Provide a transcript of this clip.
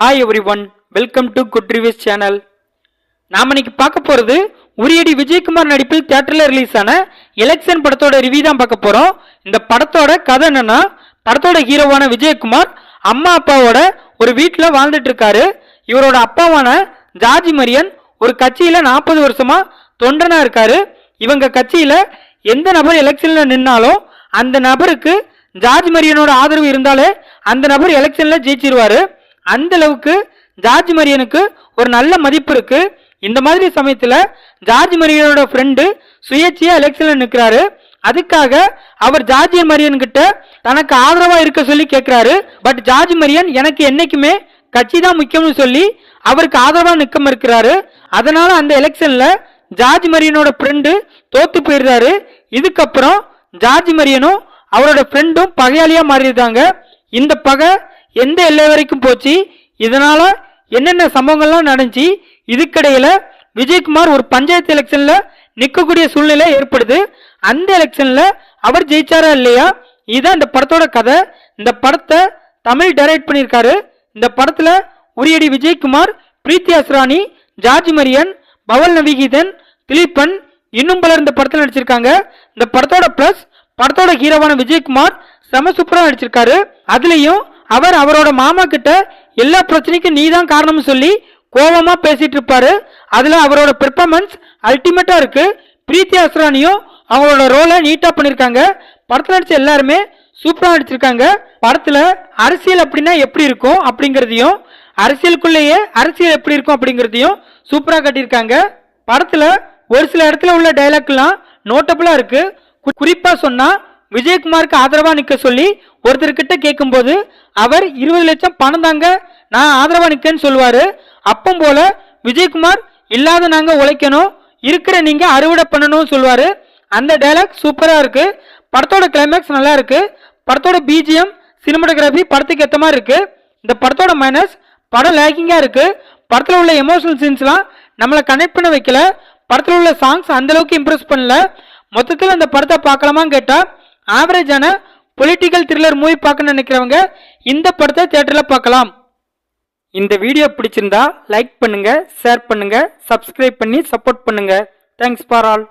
Hi everyone welcome to good reviews channel நாம இன்னைக்கு பார்க்க போகிறது உரியடி விஜயகுமார் நடிப்பில் தியேட்டரில் ரிலீஸ் ஆன எலெக்ஷன் படத்தோட ரிவ்யூ தான் பார்க்க போகிறோம் இந்த படத்தோட கதை என்னன்னா படத்தோட ஹீரோவான விஜயகுமார் அம்மா அப்பாவோட ஒரு வீட்டில் வாழ்ந்துட்டு இருக்காரு. இவரோட அப்பாவான ஜார்ஜ் மரியன் ஒரு கட்சியில் நாற்பது வருஷமா தொண்டனாக இருக்காரு. இவங்க கட்சியில் எந்த நபர் எலெக்ஷனில் நின்னாலும் அந்த நபருக்கு ஜார்ஜ் மரியனோட ஆதரவு இருந்தாலே அந்த நபர் எலெக்ஷனில் ஜெயிச்சிருவாரு. அந்த அளவுக்கு ஜார்ஜ் மரியனுக்கு ஒரு நல்ல மதிப்பு இருக்கு. இந்த மாதிரி சமயத்துல ஜார்ஜ் மரியனோட ஃப்ரெண்டு சுயேட்சையா எலெக்ஷன்ல நிக்கிறாரு. அதுக்காக அவர் ஜார்ஜ் மரியன் கிட்ட தனக்கு ஆதரவா இருக்க சொல்லி கேட்கிறாரு பட் ஜார்ஜ் மரியன் எனக்கு என்னைக்குமே கட்சி தான் முக்கியம்னு சொல்லி அவருக்கு ஆதரவா நிக்க மறுக்கிறாரு. அதனால அந்த எலெக்ஷன்ல ஜார்ஜ் மரியனோட ஃப்ரெண்டு தோத்து போயிடுறாரு. இதுக்கப்புறம் ஜார்ஜ் மரியனும் அவரோட ஃப்ரெண்டும் பகையாளியா மாறிடுறாங்க. இந்த பகை எந்த எல்லை வரைக்கும் போச்சு? இதனால என்னென்ன சம்பவங்கள்லாம் நடந்துச்சு? இதுக்கிடையில விஜயகுமார் ஒரு பஞ்சாயத்து எலெக்ஷன்ல நிற்கக்கூடிய சூழ்நிலை ஏற்படுது. அந்த எலெக்ஷன்ல அவர் ஜெயிச்சாரா இல்லையா? இதுதான் இந்த படத்தோட கதை. இந்த படத்தை தமிழ் டைரக்ட் பண்ணியிருக்காரு. இந்த படத்துல உரியடி விஜயகுமார் பிரீத்தி அஸ்ரானி ஜார்ஜ் மரியன் பவல் நவிகீதன் திலீபன் இன்னும் பலர் இந்த படத்தில் நடிச்சிருக்காங்க. இந்த படத்தோட பிளஸ் படத்தோட ஹீரோவான விஜயகுமார் செம சூப்பராக நடிச்சிருக்காரு. அதுலேயும் அவர் அவரோட மாமா கிட்ட எல்லா பிரச்சனைக்கும் நீ தான் காரணம்னு சொல்லி கோபமா பேசிட்டு இருப்பாரு. அதுல அவரோட பெர்ஃபார்மன்ஸ் அல்டிமேட்டா இருக்கு. பிரீத்தி அஸ்ரானியும் அவங்களோட ரோலை நீட்டா பண்ணியிருக்காங்க படத்தில் நடிச்ச எல்லாருமே சூப்பராக நடிச்சிருக்காங்க. படத்தில் அரசியல் அப்படின்னா எப்படி இருக்கும் அப்படிங்கிறதையும் அரசியலுக்குள்ளேயே அரசியல் எப்படி இருக்கும் அப்படிங்கிறதையும் சூப்பராக கட்டியிருக்காங்க. படத்தில் ஒரு சில இடத்துல உள்ள டைலாக்லாம் நோட்டபுளாக இருக்குது குறிப்பாக சொன்னால் விஜயகுமாருக்கு ஆதரவா நிக்க சொல்லி ஒருத்தர்கிட்ட கேட்கும்போது அவர் இருபது லட்சம் பணம் தாங்க நான் ஆதரவா நிக்கேன்னு சொல்லுவாரு. அப்பம் போல விஜயகுமார் இல்லாத நாங்க உழைக்கணும் இருக்கிற நீங்க அறுவடை பண்ணணும்னு சொல்லுவாரு. அந்த டைலாக் சூப்பரா இருக்கு. படத்தோட கிளைமேக்ஸ் நல்லா இருக்கு. படத்தோட பிஜிஎம் சினிமாட்டோகிராஃபி படத்துக்கு ஏற்ற மாதிரி இருக்கு. இந்த படத்தோட மைனஸ் படம் லேக்கிங்காக இருக்கு. படத்தில் உள்ள எமோஷனல் சீன்ஸ்லாம் நம்மளை கனெக்ட் பண்ண வைக்கல. படத்தில் உள்ள சாங்ஸ் அந்தளவுக்கு இம்ப்ரெஸ் பண்ணல. மொத்தத்தில் அந்த படத்தை பார்க்கலாமான்னு கேட்டால் ஆவரேஜான பொலிட்டிக்கல் த்ரில்லர் மூவி பார்க்க நினைக்கிறவங்க இந்த படத்தை தேட்டரில் பார்க்கலாம். இந்த வீடியோ பிடிச்சிருந்தா லைக் பண்ணுங்க ஷேர் பண்ணுங்க சப்ஸ்கிரைப் பண்ணி சப்போர்ட் பண்ணுங்க. Thanks for all